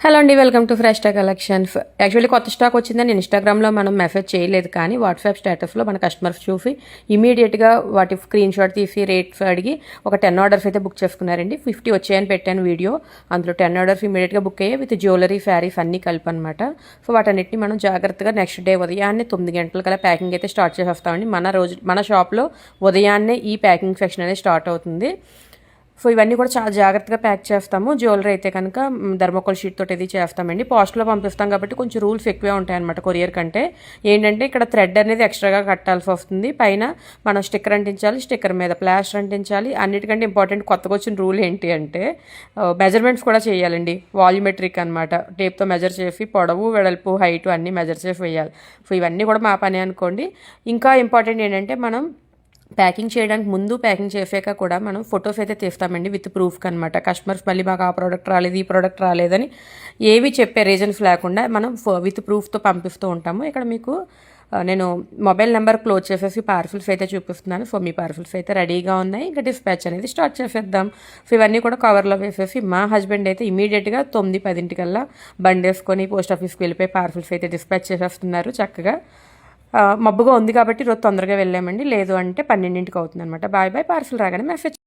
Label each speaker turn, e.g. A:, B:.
A: Hello అండి welcome to fresh stock collection actually కొత్త stock వచ్చిందని ఇన్స్టాగ్రామ్లో మనం మెసేజ్ చేయలేదు కానీ వాట్సాప్ స్టేటస్లో మన కస్టమర్స్ చూసి ఇమీడియట్గా వాటి స్క్రీన్ షాట్ తీసి రేట్స్ అడిగి ఒక టెన్ ఆర్డర్స్ అయితే బుక్ చేసుకున్నారండి. ఫిఫ్టీ వచ్చాయని పెట్టాను వీడియో అందులో టెన్ ఆర్డర్స్ ఇమీడియట్గా బుక్ అయ్యాయి విత్ జ్యువెలరీ శారీస్ అన్నీ కలిపి అనమాట సో వాటన్నిటిని మనం జాగ్రత్తగా నెక్స్ట్ డే ఉదయాన్నే తొమ్మిది గంటల కల్లా ప్యాకింగ్ అయితే స్టార్ట్ చేసేస్తామండి. మన రోజు మన షాప్లో ఉదయాన్నే ఈ ప్యాకింగ్ సెక్షన్ అనేది స్టార్ట్ అవుతుంది. సో ఇవన్నీ కూడా చాలా జాగ్రత్తగా ప్యాక్ చేస్తాము. జ్యువెలరీ అయితే కనుక ధర్మకోల్ షీట్ తోటి ఇది చేస్తామండి. పోస్ట్లో పంపిస్తాం కాబట్టి కొంచెం రూల్స్ ఎక్కువే ఉంటాయి అనమాట కొరియర్ కంటే. ఏంటంటే ఇక్కడ థ్రెడ్ అనేది ఎక్స్ట్రాగా కట్టాల్సి వస్తుంది. పైన మనం స్టిక్కర్ అంటించాలి స్టిక్కర్ మీద ప్లాస్టర్ అంటించాలి. అన్నిటికంటే ఇంపార్టెంట్ కొత్తగా వచ్చిన రూల్ ఏంటి అంటే మెజర్మెంట్స్ కూడా చేయాలండి. వాల్యూమెట్రిక్ అనమాట టేప్తో మెజర్ చేసి పొడవు వెడల్పు హైట్ అన్నీ మెజర్ చేసి వేయాలి. సో ఇవన్నీ కూడా మా పని అనుకోండి. ఇంకా ఇంపార్టెంట్ ఏంటంటే మనం ప్యాకింగ్ చేయడానికి ముందు ప్యాకింగ్ చేసాక కూడా మనం ఫొటోస్ అయితే తీస్తామండి విత్ ప్రూఫ్ అనమాట కస్టమర్స్ మళ్ళీ మాకు ఆ ప్రోడక్ట్ రాలేదు ఈ ప్రోడక్ట్ రాలేదని ఏవి చెప్పే రీజన్స్ లేకుండా మనం విత్ ప్రూఫ్తో పంపిస్తూ ఉంటాము. ఇక్కడ మీకు నేను మొబైల్ నెంబర్ క్లోజ్ చేసేసి పార్సిల్స్ అయితే చూపిస్తున్నాను. సో మీ పార్సిల్స్ అయితే రెడీగా ఉన్నాయి. ఇంకా డిస్పాచ్ అనేది స్టార్ట్ చేసేద్దాం. సో ఇవన్నీ కూడా కవర్లో వేసేసి మా హస్బెండ్ అయితే ఇమీడియట్గా తొమ్మిది పదింటికల్లా బండి వేసుకొని పోస్ట్ ఆఫీస్కి వెళ్ళిపోయి పార్సిల్స్ అయితే డిస్పాచ్ చేసేస్తున్నారు చక్కగా. మబ్బుగా ఉంది కాబట్టి రోజు తొందరగా వెళ్ళామండి. లేదు అంటే పన్నెండింటికి అవుతుంది అనమాట బాయ్ బాయ్. పార్సల్ రాగానే మెసేజ్